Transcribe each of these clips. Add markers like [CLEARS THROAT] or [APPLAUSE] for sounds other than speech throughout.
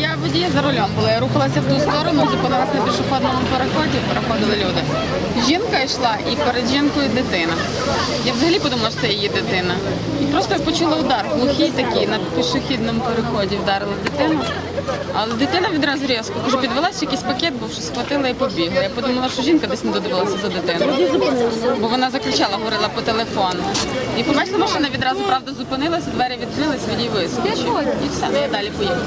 я водія за рулем була. Я рухалася в ту сторону, зупинилася на пішохідному переході переходили люди. Жінка йшла і перед жінкою дитина. Я взагалі подумала, що це її дитина. І просто почула удар, глухий такий, на пішохідному переході вдарила дитину. Але дитина відразу різко. Кажу, підвелася якийсь пакет, був що схватила і побігла. Я подумала, що жінка десь не додивилася за дитиною. Бо вона закричала, говорила по телефону. І побачила, машина відразу правда зупинилася, двері відкрились, водій вискочив. І все, ну я далі поїхала.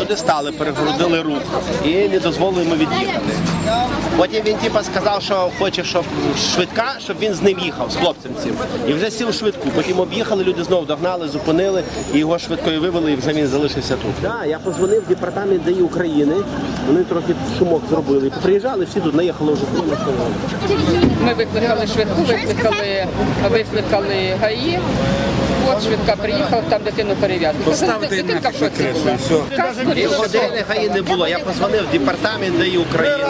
Люди стали, перегородили рух і не дозволили йому від'їхати. Потім він типа сказав, що хоче, щоб швидка, щоб він з ним їхав, з хлопцем цим. І вже сів швидку. Потім об'їхали, люди знову догнали, зупинили, і його швидкою вивели, і вже він залишився тут. Да, я позвонив в департамент ДАІ України. Вони трохи шумок зробили. Приїжджали, всі тут наїхали вже машини. Ми викликали швидку, викликали, викликали ГАІ. От швидка приїхала, там дитину перев'язали. Поставте Дитинка в шоці інакше була. і. Години хай не було. Я позвонив в департамент ДАІ України.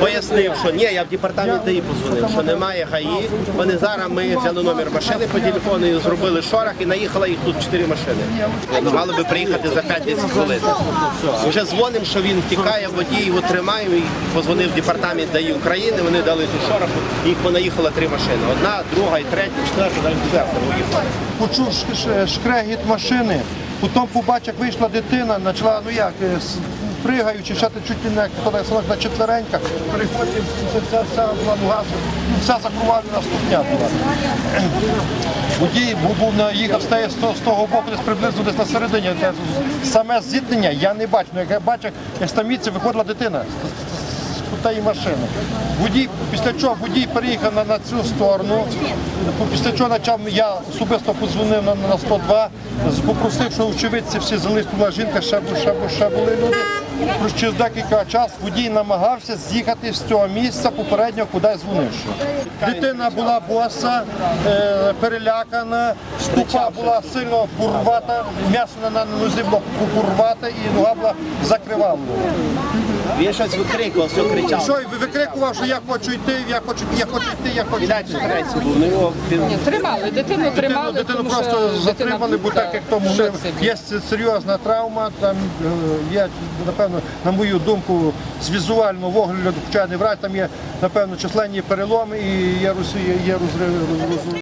Пояснив, що ні, я в департамент ДАІ позвонив, що немає ГАІ. Вони зараз ми взяли номер машини по телефону і зробили шорох і наїхало їх тут чотири машини. Мали би приїхати за 5-10 хвилин. Вже дзвонимо, що він втікає, водій його тримаємо і позвонив в департамент ДАІ України. Вони дали тут шорох, їх понаїхало три машини. Одна, друга і третя, четверта, далі четверта. Почув шкрегіт машини, потім побачив, як вийшла дитина, почала, ну як, е, пригаючи, ще чуть не як на четвереньках, переходив, вся, вся була ну, ступня була. [CLEARS THROAT] Водій був, був на- їхав з, того- боку, десь приблизно десь на середині. Саме зіткнення я не бачу. Ну, як я бачив, як з таміці виходила дитина тієї машини. Водій, після чого водій переїхав на, на цю сторону, після чого почав, я особисто подзвонив на, на 102, попросив, що очевидці всі залишили, була жінка, ще, ще, ще були люди. Через декілька часу водій намагався з'їхати з цього місця попередньо кудись дзвонивши. Дитина була боса, е, перелякана, ступа була сильно бурвата, м'ясо на нозі було бурвате і нога була закривавлена. Він щось викрикував, все кричав. Що і викрикував, що я хочу йти, я хочу, я хочу йти, я хочу йти. Ну його він Ні, Тримали, дитину тримали. дитину тому просто що затримали, дитина- бо так як тому Що є серйозна травма. Там е, є, напевно, на мою думку, з візуального огляду, хоча я не врач, там є, напевно, численні переломи і є, є, є розрив. роз- роз-